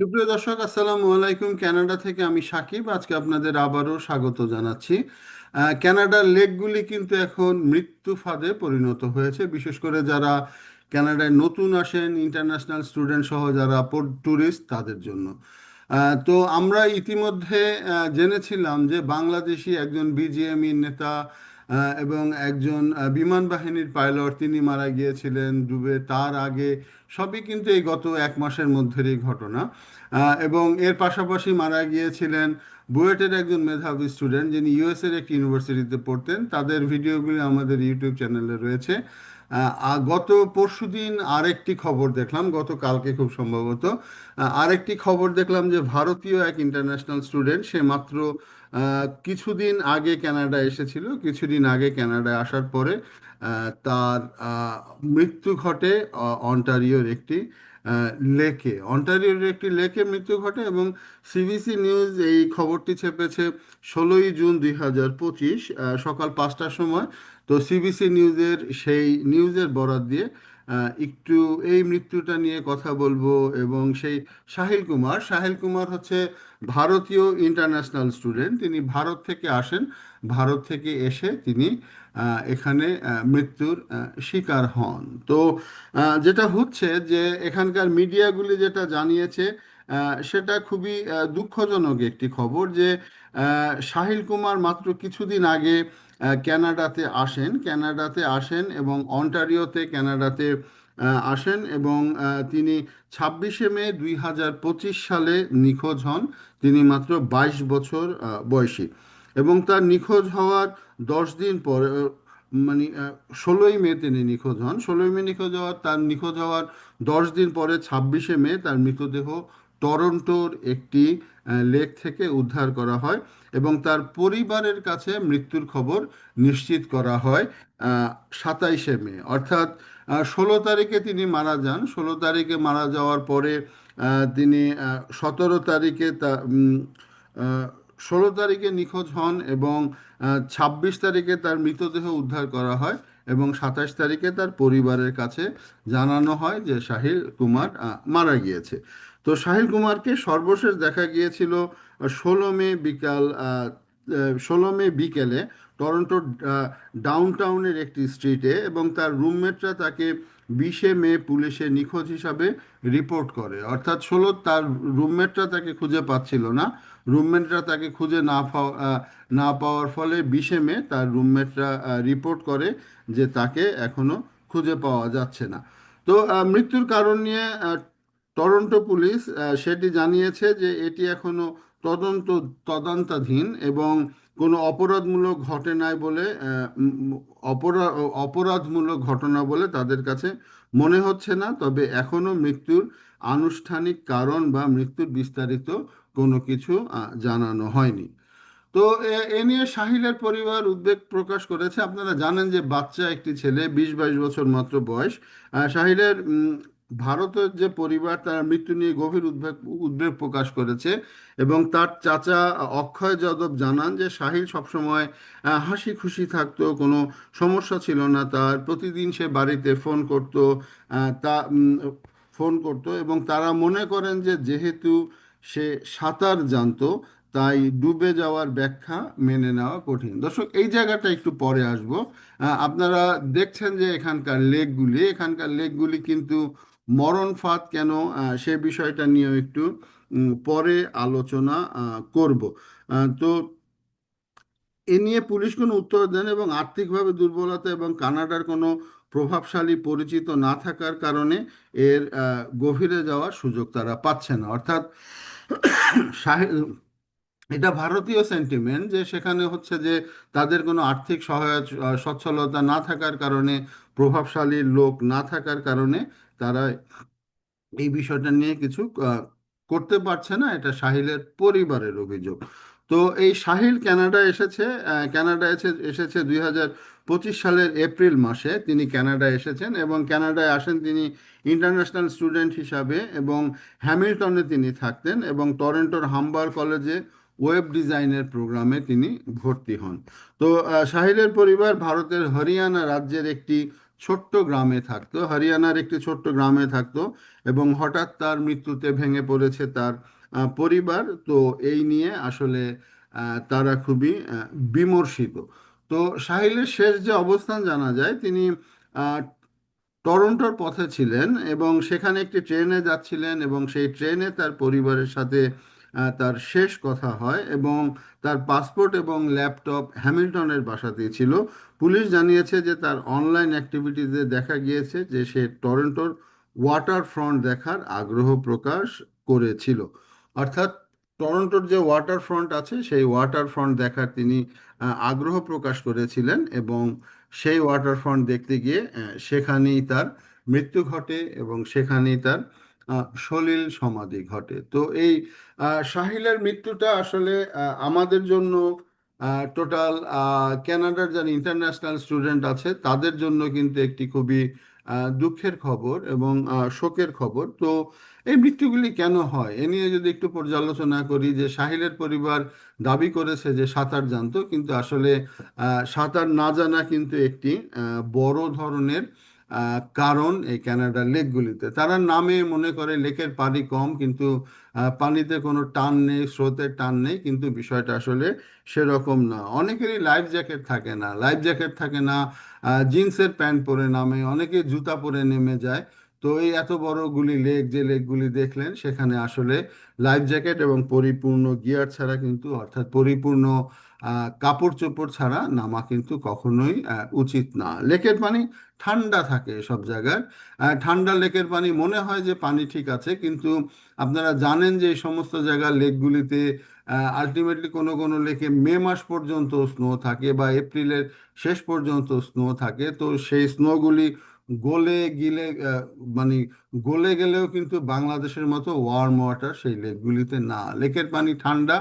সুপ্রিয় দর্শক আসসালামু আলাইকুম। কানাডা থেকে আমি সাকিব। আজকে আপনাদের আবারও স্বাগত জানাচ্ছি। আহ, কানাডার লেকগুলি কিন্তু এখন মৃত্যু ফাঁদে পরিণত হয়েছে। বিশেষ করে যারা কানাডায় নতুন আসেন ইন্টারন্যাশনাল স্টুডেন্ট সহ যারা ট্যুরিস্ট তাদের জন্য। তো আমরা ইতিমধ্যে জেনেছিলাম যে বাংলাদেশি একজন বিজিএমই নেতা এবং একজন বিমান বাহিনীর পাইলট তিনি মারা গিয়েছিলেন ডুবে তার আগে। সবই কিন্তু এই গত এক মাসের মধ্যেরই ঘটনা। এবং এর পাশাপাশি মারা গিয়েছিলেন বুয়েটের একজন মেধাবী স্টুডেন্ট যিনি ইউএসের একটি ইউনিভার্সিটিতে পড়তেন। তাদের ভিডিওগুলি আমাদের ইউটিউব চ্যানেলে রয়েছে। গত পরশুদিন আরেকটি খবর দেখলাম গত কালকে খুব সম্ভবত। আরেকটি খবর দেখলাম যে ভারতীয় এক ইন্টারন্যাশনাল স্টুডেন্ট সে মাত্র কিছুদিন আগে ক্যানাডা এসেছিল। কিছুদিন আগে কানাডায় আসার পরে তার মৃত্যু ঘটে অন্টারিওর একটি লেকে। অন্টারিওর একটি লেকে মৃত্যু ঘটে এবং সিবিসি নিউজ এই খবরটি ছেপেছে ষোলোই জুন দুই হাজার পঁচিশ সকাল পাঁচটার সময়। তো সিবিসি নিউজের সেই নিউজের বরাত দিয়ে একটু এই মৃত্যুটা নিয়ে কথা বলব এবং সেই সাহিল কুমার। সাহিল কুমার হচ্ছে ভারতীয় ইন্টারন্যাশনাল স্টুডেন্ট তিনি ভারত থেকে আসেন। ভারত থেকে এসে তিনি এখানে মৃত্যুর শিকার হন। তো যেটা হচ্ছে যে এখানকার মিডিয়াগুলি যেটা জানিয়েছে সেটা খুবই দুঃখজনক একটি খবর যে সাহিল কুমার মাত্র কিছুদিন আগে আহ, কানাডাতে আসেন কানাডাতে আসেন এবং অন্টারিওতে কানাডাতে আহ, আসেন এবং তিনি ছাব্বিশে মে দুই হাজার পঁচিশ সালে নিখোঁজ হন। তিনি মাত্র বাইশ বছর বয়সী এবং তার নিখোঁজ হওয়ার দশ দিন পর মানে ষোলোই মে তিনি নিখোঁজ হন। ষোলোই মে নিখোঁজ হওয়ার তার নিখোঁজ হওয়ার দশ দিন পরে ছাব্বিশে মে তার মৃতদেহ টরন্টোর একটি লেক থেকে উদ্ধার করা হয় এবং তার পরিবারের কাছে মৃত্যুর খবর নিশ্চিত করা হয় সাতাইশে মে। অর্থাৎ ষোলো তারিখে তিনি মারা যান। ষোলো তারিখে মারা যাওয়ার পরে তিনি সতেরো তারিখে তা ষোলো তারিখে নিখোঁজ হন এবং ছাব্বিশ তারিখে তার মৃতদেহ উদ্ধার করা হয় এবং সাতাশ তারিখে তার পরিবারের কাছে জানানো হয় যে সাহিল কুমার মারা গিয়েছে। তো সাহিল কুমারকে সর্বশেষ দেখা গিয়েছিল ষোলো মে বিকাল ষোলো মে বিকেলে টরন্টোর ডাউনটাউনের একটি স্ট্রিটে এবং তার রুমমেটরা তাকে বিশে মে পুলিশে নিখোঁজ হিসাবে রিপোর্ট করে। অর্থাৎ ষোলো, তার রুমমেটরা তাকে খুঁজে পাচ্ছিল না। রুমমেটরা তাকে খুঁজে না না পাওয়ার ফলে বিশে মে তার রুমমেটরা রিপোর্ট করে যে তাকে এখনও খুঁজে পাওয়া যাচ্ছে না। তো মৃত্যুর কারণ নিয়ে টরন্টো পুলিশ সেটি জানিয়েছে যে এটি এখনও তদন্ত, তদন্তাধীন এবং কোনো অপরাধমূলক ঘটে নাই বলে অপরাধ অপরাধমূলক ঘটনা বলে তাদের কাছে মনে হচ্ছে না, তবে এখনও মৃত্যুর আনুষ্ঠানিক কারণ বা মৃত্যুর বিস্তারিত কোনো কিছু জানানো হয়নি। তো, এ নিয়ে সাহিলের পরিবার উদ্বেগ প্রকাশ করেছে। আপনারা জানেন যে বাচ্চা একটি ছেলে, বিশ বাইশ বছর মাত্র বয়স। সাহিলের ভারতের যে পরিবার, তার মৃত্যু নিয়ে গভীর উদ্বেগ উদ্বেগ প্রকাশ করেছে এবং তার চাচা অক্ষয় যাদব জানান যে সাহিল সবসময় হাসি খুশি থাকতো, কোনো সমস্যা ছিল না তার। প্রতিদিন সে বাড়িতে ফোন করত তা ফোন করত এবং তারা মনে করেন যে যেহেতু সে সাঁতার জানতো, তাই ডুবে যাওয়ার ব্যাখ্যা মেনে নেওয়া কঠিন। দর্শক, এই জায়গাটা একটু পরে আসব। আপনারা দেখছেন যে এখানকার লেকগুলি এখানকার লেকগুলি কিন্তু মরণ ফাঁদ কেন? সে বিষয়টা নিয়েও একটু পরে আলোচনা করব। তো এ নিয়ে পুলিশ কোনো উত্তর দেন এবং আর্থিকভাবে দুর্বলতা এবং কানাডার কোনো প্রভাবশালী পরিচিত না থাকার কারণে এর গভীরে যাওয়ার সুযোগ তারা পাচ্ছে না। অর্থাৎ এটা ভারতীয় সেন্টিমেন্ট যে সেখানে হচ্ছে যে তাদের কোনো আর্থিক সহায় সচ্ছলতা না থাকার কারণে, প্রভাবশালী লোক না থাকার কারণে তারা এই বিষয়টা নিয়ে কিছু করতে পারছে না, এটা সাহিলের পরিবারের অভিযোগ। তো এই সাহিল কানাডা এসেছে কানাডা এসে, এসেছে দুই পঁচিশ সালের এপ্রিল মাসে। তিনি কানাডা এসেছেন এবং কানাডায় আসেন তিনি ইন্টারন্যাশনাল স্টুডেন্ট হিসাবে এবং হ্যামিল্টনে তিনি থাকতেন এবং টরেন্টোর হাম্বার কলেজে ওয়েব ডিজাইনের প্রোগ্রামে তিনি ভর্তি হন। তো সাহিলের পরিবার ভারতের হরিয়ানা রাজ্যের একটি ছোট্ট গ্রামে থাকতো, হরিয়ানার একটি ছোট্ট গ্রামে থাকতো এবং হঠাৎ তার মৃত্যুতে ভেঙে পড়েছে তার পরিবার। তো এই নিয়ে আসলে তারা খুবই বিমর্ষিত। তো সাহিলের শেষ যে অবস্থান জানা যায়, তিনি টরন্টোর পথে ছিলেন এবং সেখানে একটি ট্রেনে যাচ্ছিলেন এবং সেই ট্রেনে তার পরিবারের সাথে তার শেষ কথা হয় এবং তার পাসপোর্ট এবং ল্যাপটপ হ্যামিল্টনের বাসাতেই ছিল। পুলিশ জানিয়েছে যে তার অনলাইন অ্যাক্টিভিটিতে দেখা গিয়েছে যে সে টরন্টোর ওয়াটার ফ্রন্ট দেখার আগ্রহ প্রকাশ করেছিল। অর্থাৎ টরন্টোর যে ওয়াটার ফ্রন্ট আছে, সেই ওয়াটার ফ্রন্ট দেখার তিনি আগ্রহ প্রকাশ করেছিলেন এবং সেই ওয়াটার ফ্রন্ট দেখতে গিয়ে সেখানেই তার মৃত্যু ঘটে এবং সেখানেই তার সলিল সমাধি ঘটে। তো এই সাহিলের মৃত্যুটা আসলে আমাদের জন্য টোটাল ক্যানাডার যারা ইন্টারন্যাশনাল স্টুডেন্ট আছে, তাদের জন্য কিন্তু একটি খুবই দুঃখের খবর এবং শোকের খবর। তো এই মৃত্যুগুলি কেন হয়? এ নিয়ে যদি একটু পর্যালোচনা করি যে, সাহিলের পরিবার দাবি করেছে যে, সাঁতার জানতো, কিন্তু আসলে সাঁতার না জানা কিন্তু একটি বড় ধরনের কারণ এই ক্যানাডার লেকগুলিতে। তারা নামে মনে করে লেকের পানি কম, কিন্তু পানিতে কোনো টান নেই, স্রোতের টান নেই, কিন্তু বিষয়টা আসলে সেরকম না। অনেকেরই লাইফ জ্যাকেট থাকে না। লাইফ জ্যাকেট থাকে না জিন্সের প্যান্ট পরে নামে, অনেকে জুতা পরে নেমে যায়। তো এই এত বড়গুলি লেক, যে লেকগুলি দেখলেন, সেখানে আসলে লাইফ জ্যাকেট এবং পরিপূর্ণ গিয়ার ছাড়া কিন্তু, অর্থাৎ পরিপূর্ণ কাপড় চোপড় ছাড়া নামা কিন্তু কখনোই উচিত না। লেকের পানি ঠান্ডা থাকে সব জায়গায় ঠান্ডা লেকের পানি মনে হয় যে পানি ঠিক আছে, কিন্তু আপনারা জানেন যে এই সমস্ত জায়গার লেকগুলিতে আলটিমেটলি কোনো কোনো লেকে মে মাস পর্যন্ত স্নো থাকে বা এপ্রিলের শেষ পর্যন্ত স্নো থাকে। তো সেই স্নোগুলি গলে গিলে মানে গলে গেলেও কিন্তু বাংলাদেশের মতো ওয়ার্ম ওয়াটার সেই লেকগুলিতে না। লেকের পানি ঠান্ডা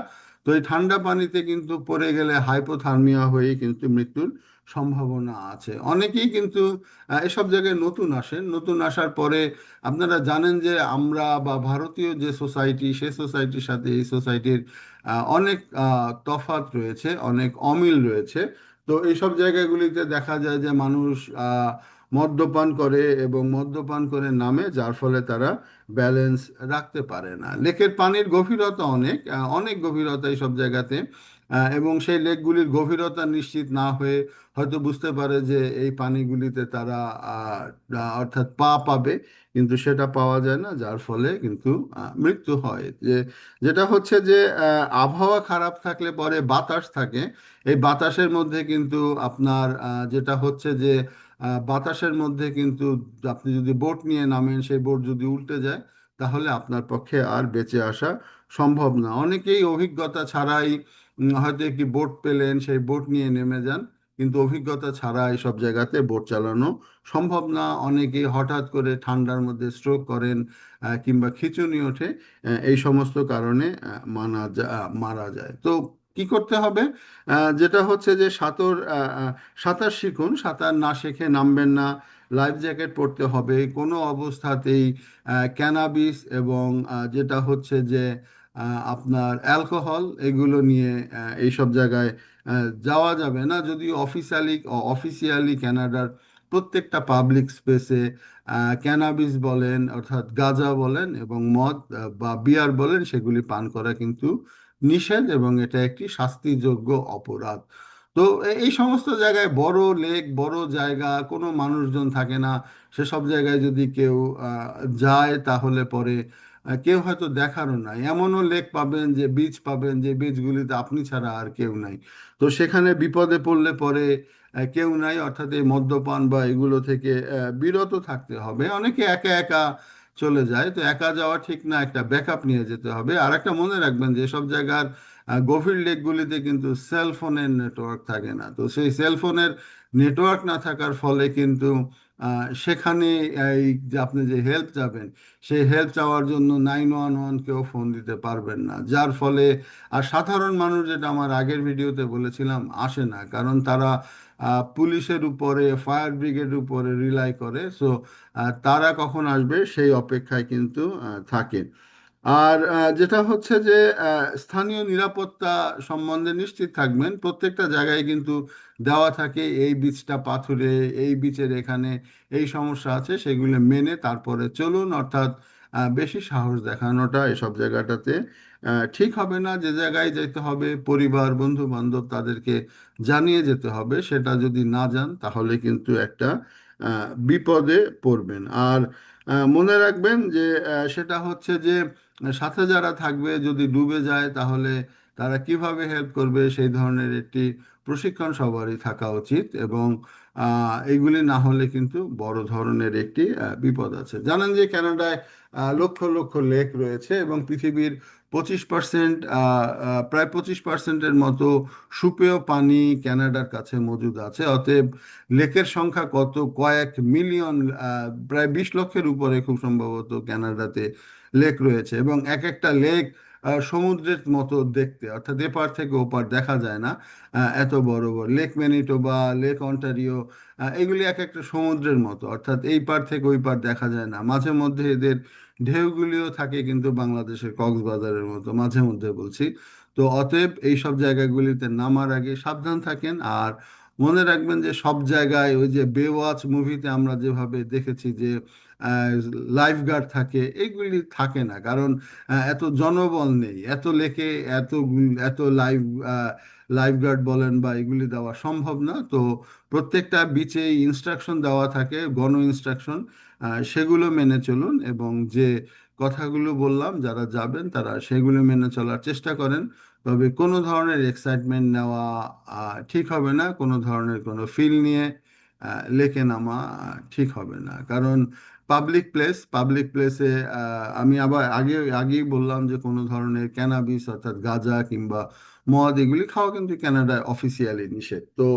তো এই ঠান্ডা পানিতে কিন্তু পড়ে গেলে হাইপোথার্মিয়া হয়ে কিন্তু মৃত্যুর সম্ভাবনা আছে। অনেকেই কিন্তু এসব জায়গায় নতুন আসেন। নতুন আসার পরে আপনারা জানেন যে আমরা বা ভারতীয় যে সোসাইটি সে সোসাইটির সাথে এই সোসাইটির অনেক তফাৎ রয়েছে, অনেক অমিল রয়েছে। তো এইসব জায়গাগুলিতে দেখা যায় যে মানুষ মদ্যপান করে এবং মদ্যপান করে নামে, যার ফলে তারা ব্যালেন্স রাখতে পারে না। লেকের পানির গভীরতা অনেক অনেক গভীরতা এই সব জায়গাতে এবং সেই লেকগুলির গভীরতা নিশ্চিত না হয়ে হয়তো বুঝতে পারে যে এই পানিগুলিতে তারা অর্থাৎ পা পাবে, কিন্তু সেটা পাওয়া যায় না, যার ফলে কিন্তু মৃত্যু হয়। যে, যেটা হচ্ছে যে আবহাওয়া খারাপ থাকলে পরে বাতাস থাকে। এই বাতাসের মধ্যে কিন্তু আপনার যেটা হচ্ছে যে বাতাসের মধ্যে কিন্তু আপনি যদি বোট নিয়ে নামেন, সেই বোট যদি উল্টে যায়, তাহলে আপনার পক্ষে আর বেঁচে আসা সম্ভব না। অনেকেই অভিজ্ঞতা ছাড়াই হয়তো একটি বোট পেলেন, সেই বোট নিয়ে নেমে যান, কিন্তু অভিজ্ঞতা ছাড়া এইসব জায়গাতে বোট চালানো সম্ভব না। অনেকেই হঠাৎ করে ঠান্ডার মধ্যে স্ট্রোক করেন কিংবা খিঁচুনি ওঠে এই সমস্ত কারণে মানা মারা যায়। তো কি করতে হবে? যেটা হচ্ছে যে সাঁতর সাঁতার শিখুন, সাঁতার না শিখে নামবেন না। লাইফ জ্যাকেট পরতে হবে। কোনো অবস্থাতেই ক্যানাবিস এবং যেটা হচ্ছে যে আপনার অ্যালকোহল, এগুলো নিয়ে এইসব জায়গায় যাওয়া যাবে না। যদি অফিসিয়ালি অফিসিয়ালি ক্যানাডার প্রত্যেকটা পাবলিক স্পেসে ক্যানাবিস বলেন, অর্থাৎ গাঁজা বলেন এবং মদ বা বিয়ার বলেন, সেগুলি পান করা কিন্তু নিষেধ এবং এটা একটি শাস্তিযোগ্য অপরাধ। তো এই সমস্ত জায়গায় বড় লেক, বড় জায়গা, কোনো মানুষজন থাকে না। সেসব জায়গায় যদি কেউ যায়, তাহলে পরে কেউ হয়তো দেখারও নাই। এমনও লেক পাবেন যে বিচ পাবেন যে বিচগুলিতে আপনি ছাড়া আর কেউ নাই। তো সেখানে বিপদে পড়লে পরে কেউ নাই, অর্থাৎ এই মদ্যপান বা এগুলো থেকে বিরত থাকতে হবে। অনেকে একা একা চলে যায়, তো একা যাওয়া ঠিক না, একটা ব্যাকআপ নিয়ে যেতে হবে। আর একটা মনে রাখবেন যে সব জায়গার গভীর লেকগুলিতে কিন্তু সেল ফোনের নেটওয়ার্ক থাকে না। তো সেই সেল ফোনের নেটওয়ার্ক না থাকার ফলে কিন্তু সেখানে এই আপনি যে হেল্প চাবেন, সেই হেল্প চাওয়ার জন্য নাইন ওয়ান ওয়ান কেউ ফোন দিতে পারবেন না। যার ফলে, আর সাধারণ মানুষ যেটা আমার আগের ভিডিওতে বলেছিলাম, আসে না। কারণ তারা পুলিশের উপরে ফায়ার ব্রিগেড উপরে রিলাই করে। সো তারা কখন আসবে সেই অপেক্ষায় কিন্তু থাকেন। থাকে আর যেটা হচ্ছে যে স্থানীয় নিরাপত্তা সম্বন্ধে নিশ্চিত থাকবেন। প্রত্যেকটা জায়গায় কিন্তু দেওয়া থাকে, এই বীজটা পাথুরে, এই বীজের এখানে এই সমস্যা আছে, সেগুলো মেনে তারপরে চলুন। অর্থাৎ বেশি সাহস দেখানোটা এসব জায়গাটাতে ঠিক হবে না। যে জায়গায় যেতে হবে, পরিবার বন্ধু বান্ধব তাদেরকে জানিয়ে যেতে হবে, সেটা যদি না যান, তাহলে কিন্তু একটা বিপদে পড়বেন। আর মনে রাখবেন যে সেটা হচ্ছে যে, সাথে যারা থাকবে, যদি ডুবে যায়, তাহলে তারা কীভাবে হেল্প করবে, সেই ধরনের একটি প্রশিক্ষণ সবারই থাকা উচিত এবং এইগুলি না হলে কিন্তু বড় ধরনের একটি বিপদ আছে। জানেন যে, কানাডায় লক্ষ লক্ষ লেক রয়েছে এবং পৃথিবীর পঁচিশ পার্সেন্ট প্রায় পঁচিশ পার্সেন্টের মতো সুপেয় পানি ক্যানাডার কাছে মজুদ আছে। অতএব লেকের সংখ্যা কত? কয়েক মিলিয়ন প্রায় বিশ লক্ষের উপরে খুব সম্ভবত ক্যানাডাতে লেক রয়েছে এবং এক একটা লেক সমুদ্রের মতো দেখতে। অর্থাৎ এপার থেকে ওপার দেখা যায় না এত বড় বড়। লেক ম্যানিটোবা, লেক অন্টারিও এগুলি এক একটা সমুদ্রের মতো। অর্থাৎ এই পার থেকে ওই পার দেখা যায় না। মাঝে মধ্যে এদের ঢেউগুলিও থাকে কিন্তু বাংলাদেশের কক্সবাজারের মতো মাঝে মধ্যে বলছি। তো অতএব এই সব জায়গাগুলিতে নামার আগে সাবধান থাকেন আর মনে রাখবেন যে সব জায়গায় ওই যে বেওয়াচ মুভিতে আমরা যেভাবে দেখেছি যে লাইফ গার্ড থাকে এইগুলি থাকে না। কারণ এত জনবল নেই, এত লেকে, এত এত লাইফ গার্ড বলেন বা এগুলি দেওয়া সম্ভব না। তো প্রত্যেকটা বিচে ইনস্ট্রাকশন দেওয়া থাকে, গণ ইনস্ট্রাকশন সেগুলো মেনে চলুন এবং যে কথাগুলো বললাম, যারা যাবেন তারা সেগুলো মেনে চলার চেষ্টা করেন। তবে কোনো ধরনের এক্সাইটমেন্ট নেওয়া ঠিক হবে না। কোনো ধরনের কোনো ফিল নিয়ে লেখে নামা ঠিক হবে না। কারণ পাবলিক প্লেস পাবলিক প্লেসে আমি আবার আগে, আগেই বললাম যে কোনো ধরনের ক্যানাবিস অর্থাৎ গাঁজা কিংবা মদ এগুলি খাওয়া কিন্তু কানাডায় অফিসিয়ালি নিষেধ। তো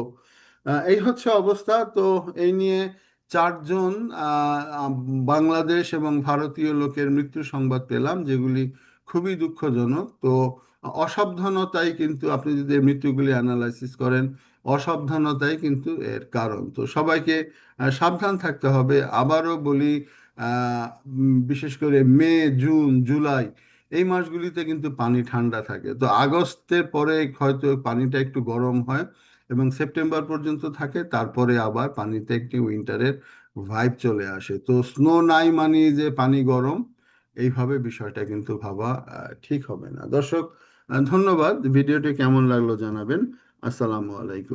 এই হচ্ছে অবস্থা। তো, এই নিয়ে চারজন বাংলাদেশ এবং ভারতীয় লোকের মৃত্যু সংবাদ পেলাম, যেগুলি খুবই দুঃখজনক। তো, অসাবধানতাই কিন্তু আপনি যদি মৃত্যুগুলি অ্যানালাইসিস করেন, অসাবধানতাই কিন্তু এর কারণ। তো, সবাইকে সাবধান থাকতে হবে। আবারও বলি বিশেষ করে মে, জুন, জুলাই এই মাসগুলিতে কিন্তু পানি ঠান্ডা থাকে। তো আগস্টের পরে হয়তো পানিটা একটু গরম হয় এবং সেপ্টেম্বর পর্যন্ত থাকে, তারপরে আবার পানিতে একটি উইন্টারের ভাইব চলে আসে। তো স্নো নাই মানে যে পানি গরম, এইভাবে বিষয়টা কিন্তু ভাবা ঠিক হবে না। দর্শক ধন্যবাদ। ভিডিওটি কেমন লাগল জানাবেন। আসসালামু আলাইকুম।